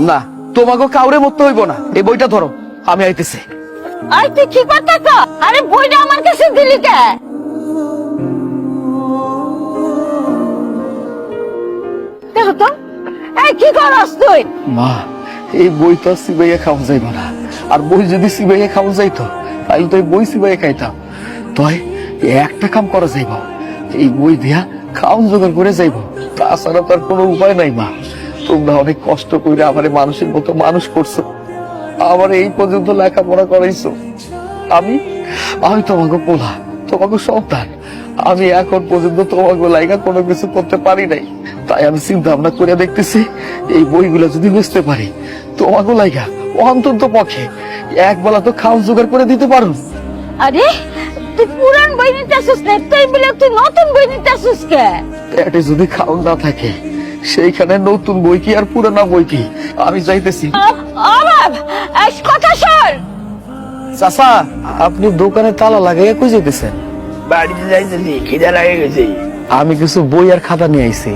না তোমাকে কাউরে মরতে হইব না। এই বইটা ধরো আমি আইতেছি। আই তুই কি করতেছ আরে বইটা আমার কাছে দিলি কে? দেখো তো এই কি করস তুই? মা এই বই তো সিবাইয়া খাওয়া যাইব না। আর বই যদি সিবাইয়া খাওয়া যাইতো তাহলে তো এই বই সিবাইয়া খাইতাম। তাই একটা কাম করা যাইব। এই বই দিয়া খাওন জোগাড় করে যাইব। তাছাড়া তো আর কোনো উপায় নাই মা। তোমরা অনেক কষ্ট করে আমার মানুষের মতো মানুষ করছ। আমার এই পর্যন্ত লেখাপড়া করাইছো। আমি আমি তোমাকে পোলা তোমাকে সন্তান। আমি এখন পর্যন্ত তোমাকে লাইগা কোনো কিছু করতে পারি নাই। তাই আমি চিন্তা ভাবনা করে দেখতেছি এই বইগুলো যদি বুঝতে পারি তোমাকে লাইগা অন্তত পক্ষে এক বেলা তো খাওয়া জোগাড় করে দিতে পারো। আরে তুই পুরান বই নিতে আসিস না তুই বলে তুই নতুন বই নিতে আসিস কে? পেটে যদি খাওয়া না থাকে সেইখানে নতুন বই কি আর পুরানা বই কি? আমি যাইতেছি। অভাব! কথা শোন! চাচা আপনি দোকানে তালা লাগাইয়া কই যেতেছেন বাড়িতে যাইতেছি খিদা লাগে গেছে। আমি কিছু বই আর খাতা নিয়ে আইছি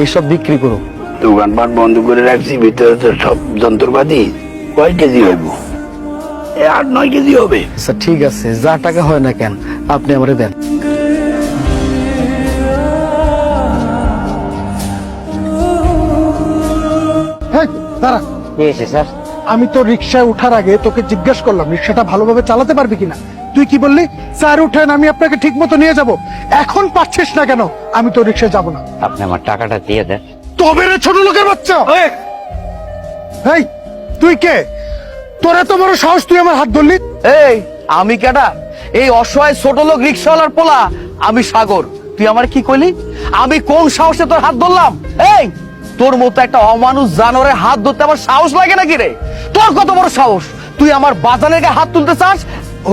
এইসব বিক্রি করো দোকানপাট বন্ধ করে রাখছি ভিতরে তো সব যন্ত্রপাতি। কয় কেজি হইব? এ আট নয় কেজি হবে। আচ্ছা ঠিক আছে যা টাকা হয় না কেন আপনি আমারে দেন। আমি তো রিক্সায় ওঠার আগে তোকে জিজ্ঞেস করলাম রিক্সাটা ভালোভাবে চালাতে পারবি কিনা? তুই কি বললি? স্যার উঠেন আমি আপনাকে ঠিক মতো নিয়ে যাব। এখন পাচ্ছিস না কেন? আমি তো রিক্সায় যাব না। আপনি আমার টাকাটা দিয়ে দেন। তবে রে ছোট লোকের বাচ্চা! এই তুই কে? তোরা তো বড় সাহস তুই আমার হাত ধরলি? এই আমি কেডা? এই অসহায় ছোট লোক রিক্সাওয়ালার পোলা আমি সাগর। তুই আমার কি কইলি? আমি কোন সাহসে তোর হাত ধরলাম? এই! তোর মতো একটা অমানুষ জানোয়ারের হাত ধরতে আমার সাহস লাগে নাকি রে? তোর কত বড় সাহস? তুই আমার বাজানের গায়ে হাত তুলতে চাস?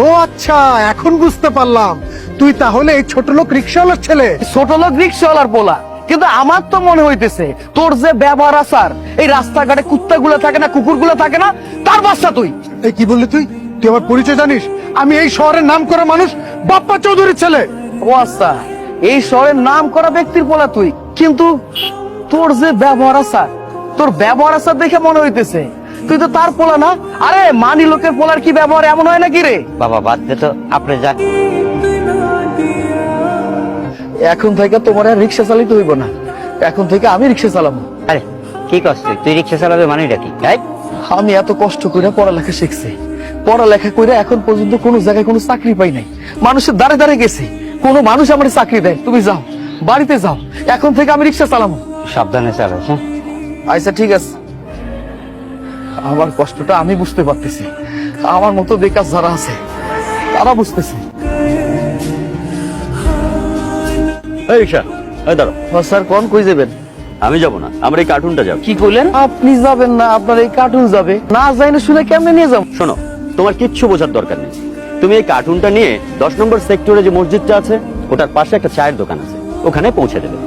ও আচ্ছা এখন বুঝতে পারলাম। তুই তাহলে এই ছোট লোক রিক্সাওয়ালার ছেলে? ছোট লোক রিক্সাওয়ালার পোলা। কিন্তু আমার তো মনে হইতেছে তোর যে ব্যবহার আসার এই রাস্তাঘাটে কুত্তাগুলো থাকে না কুকুরগুলো থাকে না তার বাচ্চা তুই। এই কি বললি তুই? তুই আমার পরিচয় জানিস? আমি এই শহরের নাম করা মানুষ বাপ্পা চৌধুরীর ছেলে। ও আচ্ছা এই শহরের নাম করা ব্যক্তির পোলা তুই। কিন্তু তোর যে ব্যবহার আসার তোর ব্যবহার আসার দেখে মনে হইতেছে। তুই তো তার পোলা না? আরে মানি লোকের পোলার কি ব্যবহার এমন হয় নাকি রে? বাবা বাদ দে তো আপনি যান এখন থেকে তোমার আর রিক্সা চালিতে হইব না। এখন থেকে আমি রিক্সা চালাবো। আরে কি করছ তুই? রিক্সা চালাবে মানেটা কি? তাই আমি এত কষ্ট করে পড়ালেখা শিখছি। পড়ালেখা করে এখন পর্যন্ত কোনো জায়গায় কোনো চাকরি পাই নাই। মানুষের দাঁড়ে দাঁড়ে গেছি। কোনো মানুষ আমার চাকরি দেয়। তুমি যাও বাড়িতে যাও। এখন থেকে আমি রিক্সা চালাবো। সাবধানে চালাস হ্যাঁ? আচ্ছা ঠিক আছে। আমার কষ্টটা আমি বুঝতে পারতেছি। আমার মতো বেকার যারা আছে তারা বুঝতেছে। এই রিক্সা এই দাঁড়ো স্যার কোন কই যাবেন? আমি যাব না আমার এই কার্টুনটা যাবে। কি কইলেন? আপনি যাবেন না আপনার এই কার্টুন যাবে। না যাই না শুনে কেমনে নিয়ে যাব? শোনো তোমার কিচ্ছু বোঝার দরকার নেই। তুমি এই কার্টুনটা নিয়ে দশ নম্বর সেক্টরে যে মসজিদটা আছে ওটার পাশে একটা চায়ের দোকান আছে ওখানে পৌঁছে দেবে।